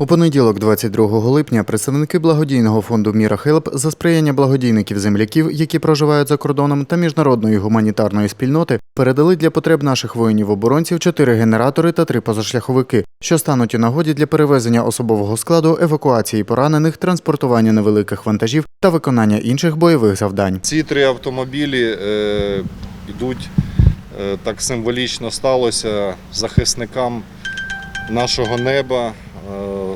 У понеділок, 22 липня, представники благодійного фонду Міра Хелп за сприяння благодійників земляків, які проживають за кордоном, та міжнародної гуманітарної спільноти передали для потреб наших воїнів-оборонців чотири генератори та три позашляховики, що стануть у нагоді для перевезення особового складу, евакуації поранених, транспортування невеликих вантажів та виконання інших бойових завдань. Ці три автомобілі е, йдуть е, так символічно сталося захисникам нашого неба,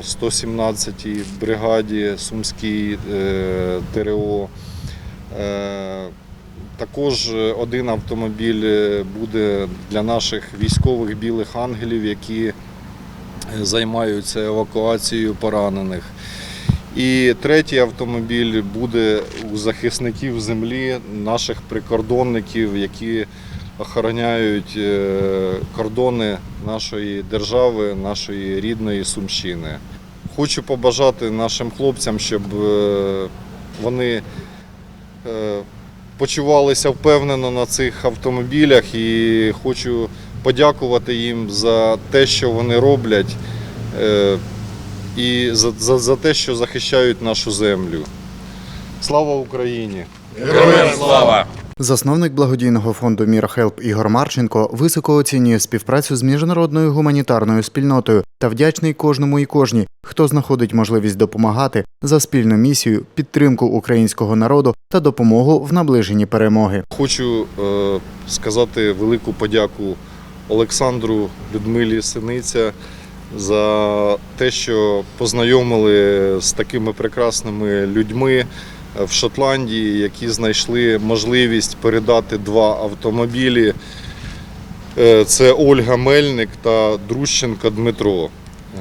117-й бригаді Сумській е, ТРО. Е, також один автомобіль е, буде для наших військових білих ангелів, які займаються евакуацією поранених. І третій автомобіль буде у захисників землі, наших прикордонників, які охороняють е, кордони нашої держави, нашої рідної Сумщини. Хочу побажати нашим хлопцям, щоб е, вони е, почувалися впевнено на цих автомобілях і хочу подякувати їм за те, що вони роблять. і за, за, за те, що захищають нашу землю. Слава Україні! Героям слава! Засновник благодійного фонду Міра Хелп Ігор Марченко високо оцінює співпрацю з міжнародною гуманітарною спільнотою та вдячний кожному і кожній, хто знаходить можливість допомагати за спільну місію, підтримку українського народу та допомогу в наближенні перемоги. Хочу е, сказати велику подяку Олександру Людмилі Синиця за те, що познайомили з такими прекрасними людьми в Шотландії, які знайшли можливість передати два автомобілі. Е, Це Ольга Мельник та Друщенко Дмитро.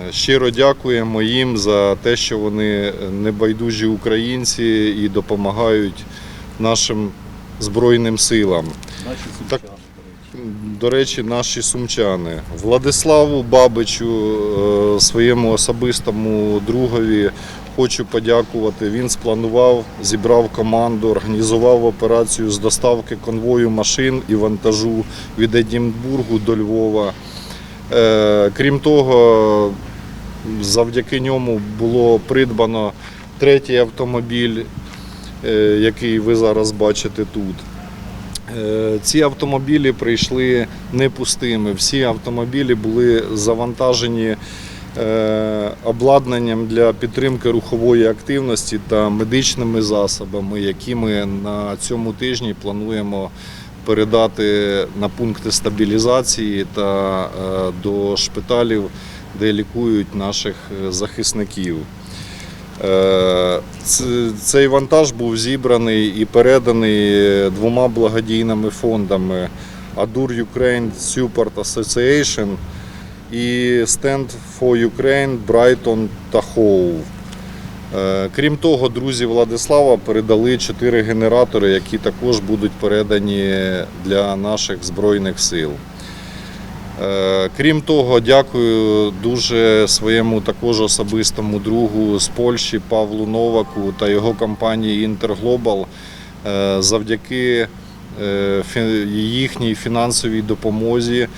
Е, Щиро дякуємо їм за те, що вони небайдужі українці і допомагають нашим Збройним силам. Так, до речі, наші сумчани. Владиславу Бабичу, е, своєму особистому другові, хочу подякувати. Він спланував, зібрав команду, організував операцію з доставки конвою машин і вантажу від Едінбургу до Львова. Е, Крім того, завдяки ньому було придбано третій автомобіль, е, який ви зараз бачите тут. Е, Ці автомобілі прийшли не пустими. Всі автомобілі були завантажені е, обладнанням для підтримки рухової активності та медичними засобами, які ми на цьому тижні плануємо передати на пункти стабілізації та е, до шпиталів, де лікують наших захисників. Е, Цей вантаж був зібраний і переданий двома благодійними фондами Adur Ukraine Support Association і Stand for Ukraine Brighton та Hove. Е, Крім того, друзі Владислава передали чотири генератори, які також будуть передані для наших Збройних сил. Е, Крім того, дякую дуже своєму також особистому другу з Польщі Павлу Новаку та його компанії Інтерглобал. Е, Завдяки е, їхній фінансовій допомозі,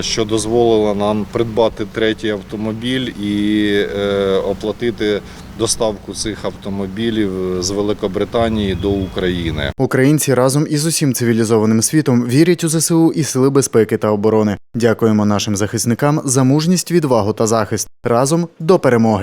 що дозволило нам придбати третій автомобіль і е, оплатити доставку цих автомобілів з Великобританії до України. Українці разом із усім цивілізованим світом вірять у ЗСУ і сили безпеки та оборони. Дякуємо нашим захисникам за мужність, відвагу та захист. Разом до перемоги.